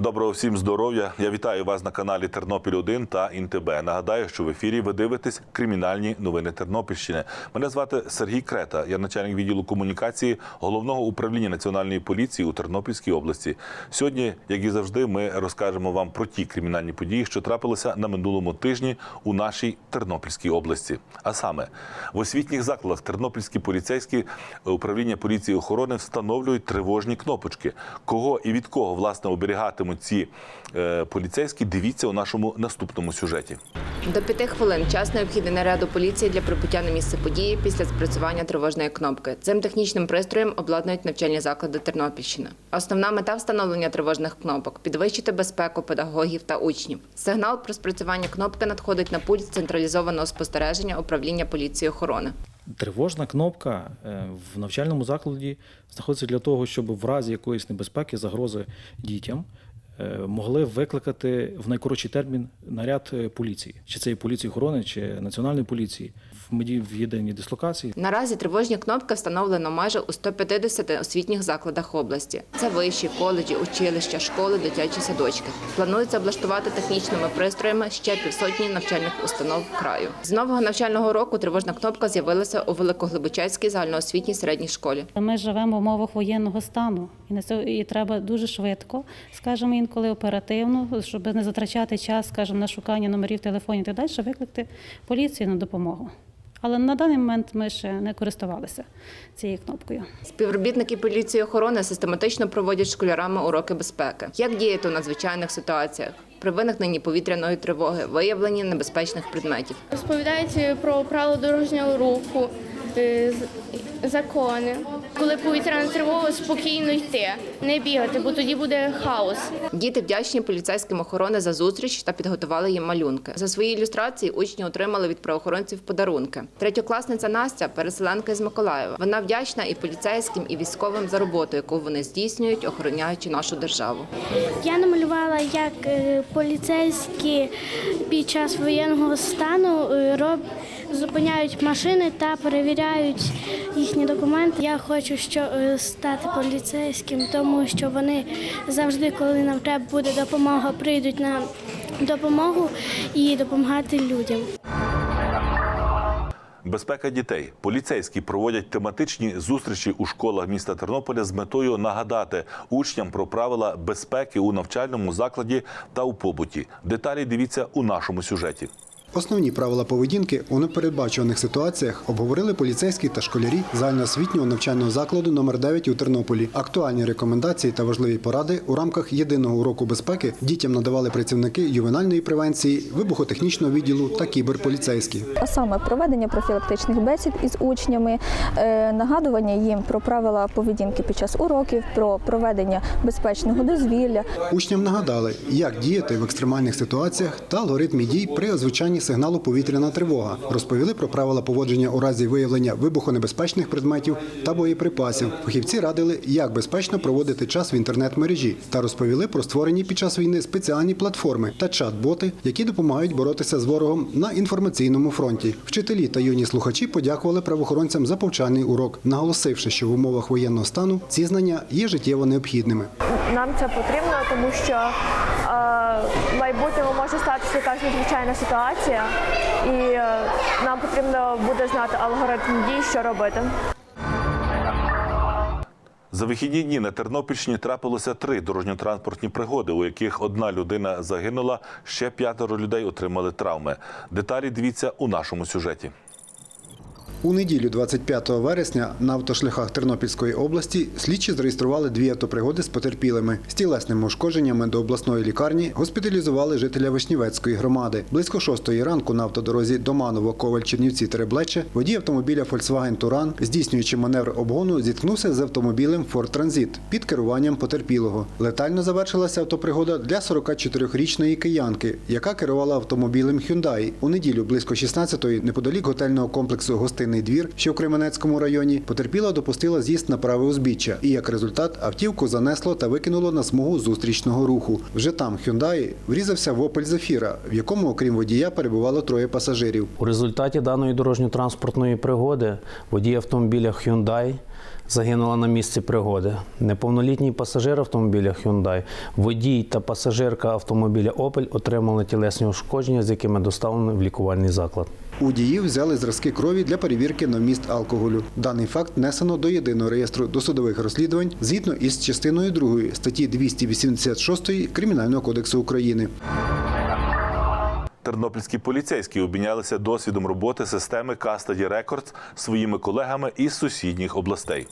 Доброго всім здоров'я. Я вітаю вас на каналі Тернопіль 1 та ІНТБ. Нагадаю, що в ефірі ви дивитесь кримінальні новини Тернопільщини. Мене звати Сергій Крета. Я начальник відділу комунікації головного управління національної поліції у Тернопільській області. Сьогодні, як і завжди, ми розкажемо вам про ті кримінальні події, що трапилися на минулому тижні у нашій Тернопільській області. А саме в освітніх закладах тернопільські поліцейські управління поліції охорони встановлюють тривожні кнопочки. Кого і від кого власне оберігатимуть ці е, поліцейські? Дивіться у нашому наступному сюжеті. До п'яти хвилин час необхідний наряду поліції для прибуття на місце події після спрацювання тривожної кнопки. Цим технічним пристроєм обладнують навчальні заклади Тернопільщини. Основна мета встановлення тривожних кнопок підвищити безпеку педагогів та учнів. Сигнал про спрацювання кнопки надходить на пульт централізованого спостереження управління поліції охорони. Тривожна кнопка е, в навчальному закладі знаходиться для того, щоб в разі якоїсь небезпеки, загрози дітям могли викликати в найкоротший термін наряд е, поліції, чи це є поліції охорони, чи національної поліції в меді в єдиній дислокації. Наразі тривожні кнопки встановлено майже у 150 освітніх закладах області. Це вищі, коледжі, училища, школи, дитячі садочки. Планується облаштувати технічними пристроями ще півсотні навчальних установ краю. З нового навчального року тривожна кнопка з'явилася у Великоглибочацькій загальноосвітній середній школі. Ми живемо в умовах воєнного стану, і на це і треба дуже швидко, скажімо, інколи оперативно, щоб не затрачати час, скажімо, на шукання номерів телефонів і так далі, викликати поліцію на допомогу. Але на даний момент ми ще не користувалися цією кнопкою. Співробітники поліції охорони систематично проводять школярами уроки безпеки. Як діяти у надзвичайних ситуаціях? При виникненні повітряної тривоги, виявленні небезпечних предметів. Розповідають про правила дорожнього руху, е, закони. Коли повітряна тривога, спокійно йти, не бігати, бо тоді буде хаос. Діти вдячні поліцейським охорони за зустріч та підготували їм малюнки. За свої ілюстрації учні отримали від правоохоронців подарунки. Третьокласниця Настя, переселенка з Миколаєва. Вона вдячна і поліцейським, і військовим за роботу, яку вони здійснюють, охороняючи нашу державу. Я намалювала, як е, поліцейські під час воєнного стану е, роб... зупиняють машини та перевіряють їхні документи. Я хочу що, е, стати поліцейським, тому що вони завжди, коли нам треба буде допомога, прийдуть на допомогу і допомагати людям. Безпека дітей. Поліцейські проводять тематичні зустрічі у школах міста Тернополя з метою нагадати учням про правила безпеки у навчальному закладі та у побуті. Деталі дивіться у нашому сюжеті. Основні правила поведінки у непередбачуваних ситуаціях обговорили поліцейські та школярі загальноосвітнього навчального закладу номер 9 у Тернополі. Актуальні рекомендації та важливі поради у рамках єдиного уроку безпеки дітям надавали працівники ювенальної превенції, вибухотехнічного відділу та кіберполіцейські. А саме проведення профілактичних бесід із учнями, е, нагадування їм про правила поведінки під час уроків, про проведення безпечного дозвілля, Учням нагадали, як діяти в екстремальних ситуаціях та алгоритмі дій при озвучанні сигналу повітряна тривога. Розповіли про правила поводження у разі виявлення вибухонебезпечних предметів та боєприпасів. Фахівці радили, як безпечно проводити час в інтернет-мережі та розповіли про створені під час війни спеціальні платформи та чат-боти, які допомагають боротися з ворогом на інформаційному фронті. Вчителі та юні слухачі подякували правоохоронцям за повчальний урок, наголосивши, що в умовах воєнного стану ці знання є життєво необхідними. Нам це потрібно, тому що в майбутньому може статися якась надзвичайна ситуація, і е, нам потрібно буде знати алгоритм дій, що робити. За вихідні дні на Тернопільщині трапилося три дорожньо-транспортні пригоди, у яких одна людина загинула, ще п'ятеро людей отримали травми. Деталі дивіться у нашому сюжеті. У неділю 25 вересня на автошляхах Тернопільської області слідчі зареєстрували дві автопригоди з потерпілими. З тілесними ушкодженнями до обласної лікарні госпіталізували жителя Вишнівецької громади. Близько шостої ранку на автодорозі Доманово Коваль Чернівці Тереблече водій автомобіля Volkswagen Туран, здійснюючи маневр обгону, зіткнувся з автомобілем Ford Transit під керуванням потерпілого. Летально завершилася автопригода для 44-річної киянки, яка керувала автомобілем Hyundai. У неділю близько 16-ї неподалік готельного комплексу Гостинний двір, що в Кременецькому районі, потерпіла допустила з'їзд на праве узбіччя. І як результат автівку занесло та викинуло на смугу зустрічного руху. Вже там Hyundai врізався в Opel Zafira, в якому, окрім водія, перебувало троє пасажирів. У результаті даної дорожньо-транспортної пригоди водій автомобіля Hyundai загинула на місці пригоди. Неповнолітній пасажир автомобіля Hyundai, водій та пасажирка автомобіля Opel отримали тілесні ушкодження, з якими доставлені в лікувальний заклад. У дії взяли зразки крові для перевірки на вміст алкоголю. Даний факт внесено до єдиного реєстру досудових розслідувань згідно із частиною 2 статті 286 Кримінального кодексу України. Тернопільські поліцейські обмінялися досвідом роботи системи Custody Records своїми колегами із сусідніх областей.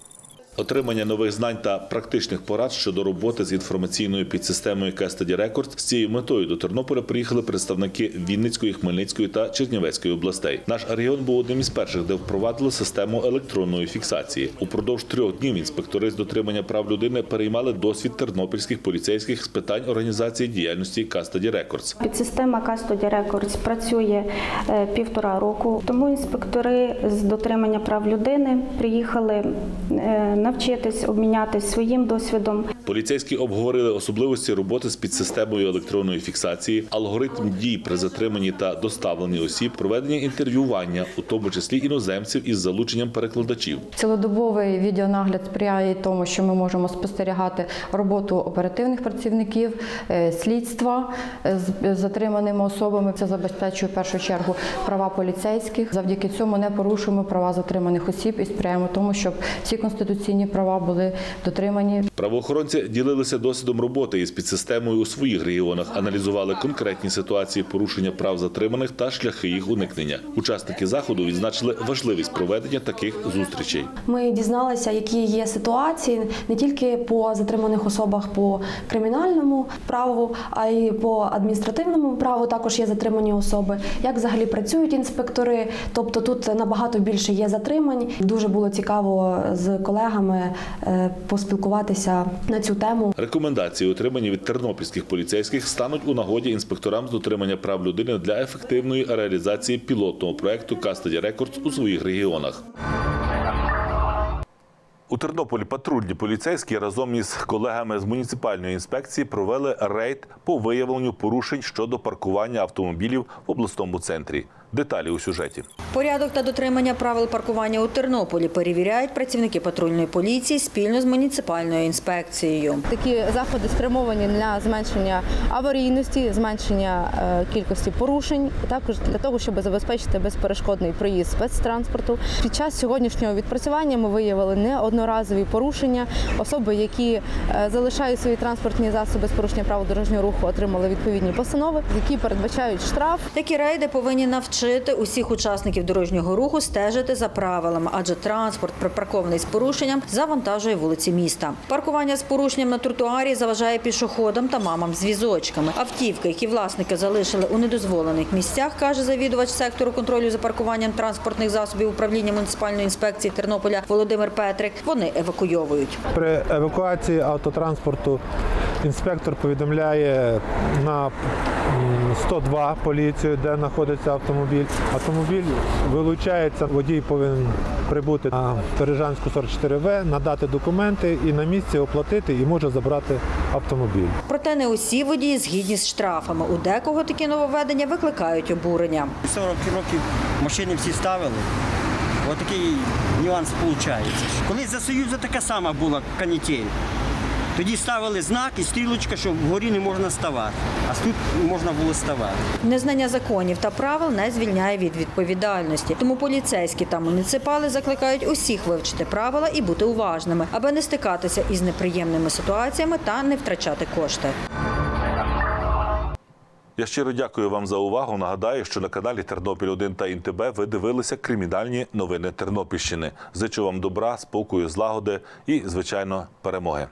Отримання нових знань та практичних порад щодо роботи з інформаційною підсистемою Custody Records з цією метою до Тернополя приїхали представники Вінницької, Хмельницької та Чернівецької областей. Наш регіон був одним із перших, де впровадили систему електронної фіксації. Упродовж трьох днів інспектори з дотримання прав людини переймали досвід тернопільських поліцейських з питань організації діяльності Custody Records. Підсистема Custody Records працює е, півтора року, тому інспектори з дотримання прав людини приїхали е, навчитись, обмінятись своїм досвідом. Поліцейські обговорили особливості роботи з підсистемою електронної фіксації, алгоритм дій при затриманні та доставленні осіб, проведення інтерв'ювання, у тому числі іноземців із залученням перекладачів. Цілодобовий відеонагляд сприяє тому, що ми можемо спостерігати роботу оперативних працівників, е, слідства з затриманими особами. Це забезпечує в першу чергу права поліцейських. Завдяки цьому не порушуємо права затриманих осіб і сприяємо тому, щоб всі конституційні права були дотримані. Правоохоронці ділилися досвідом роботи із підсистемою у своїх регіонах, аналізували конкретні ситуації порушення прав затриманих та шляхи їх уникнення. Учасники заходу відзначили важливість проведення таких зустрічей. Ми дізналися, які є ситуації не тільки по затриманих особах по кримінальному праву, а й по адміністративному праву. Також є затримані особи. Як взагалі працюють інспектори? Тобто тут набагато більше є затримань. Дуже було цікаво з колегами е, поспілкуватися на цю тему. Рекомендації, отримані від тернопільських поліцейських, стануть у нагоді інспекторам з дотримання прав людини для ефективної реалізації пілотного проекту Кастаді Рекордс у своїх регіонах. У Тернополі патрульні поліцейські разом із колегами з муніципальної інспекції провели рейд по виявленню порушень щодо паркування автомобілів в обласному центрі. Деталі у сюжеті. Порядок та дотримання правил паркування у Тернополі перевіряють працівники патрульної поліції спільно з муніципальною інспекцією. Такі заходи спрямовані для зменшення аварійності, зменшення е, кількості порушень, також для того, щоб забезпечити безперешкодний проїзд спецтранспорту. Під час сьогоднішнього відпрацювання ми виявили неодноразові порушення. Особи, які е, залишають свої транспортні засоби з порушення правил дорожнього руху, отримали відповідні постанови, які передбачають штраф. Такі рейди повинні навчити усіх учасників дорожнього руху стежити за правилами, адже транспорт, припаркований з порушенням, завантажує вулиці міста. Паркування з порушенням на тротуарі заважає пішоходам та мамам з візочками. Автівки, які власники залишили у недозволених місцях, каже завідувач сектору контролю за паркуванням транспортних засобів управління муніципальної інспекції Тернополя Володимир Петрик. Вони евакуйовують. При евакуації автотранспорту інспектор повідомляє на 102 поліцію, де знаходиться автомобіль. Автомобіль вилучається, водій повинен прибути на Бережанську 44В, надати документи і на місці оплатити і може забрати автомобіль. Проте не усі водії згідні з штрафами. У декого такі нововведення викликають обурення. 40 років машини всі ставили. Ось такий нюанс виходить. Колись за Союзу така сама була канітель. Тоді ставили знак і стрілочка, що вгорі не можна ставати, а тут можна було ставати. Незнання законів та правил не звільняє від відповідальності. Тому поліцейські та муніципали закликають усіх вивчити правила і бути уважними, аби не стикатися із неприємними ситуаціями та не втрачати кошти. Я щиро дякую вам за увагу. Нагадаю, що на каналі Тернопіль 1 та ІНТБ ви дивилися кримінальні новини Тернопільщини. Зичу вам добра, спокою, злагоди і, звичайно, перемоги.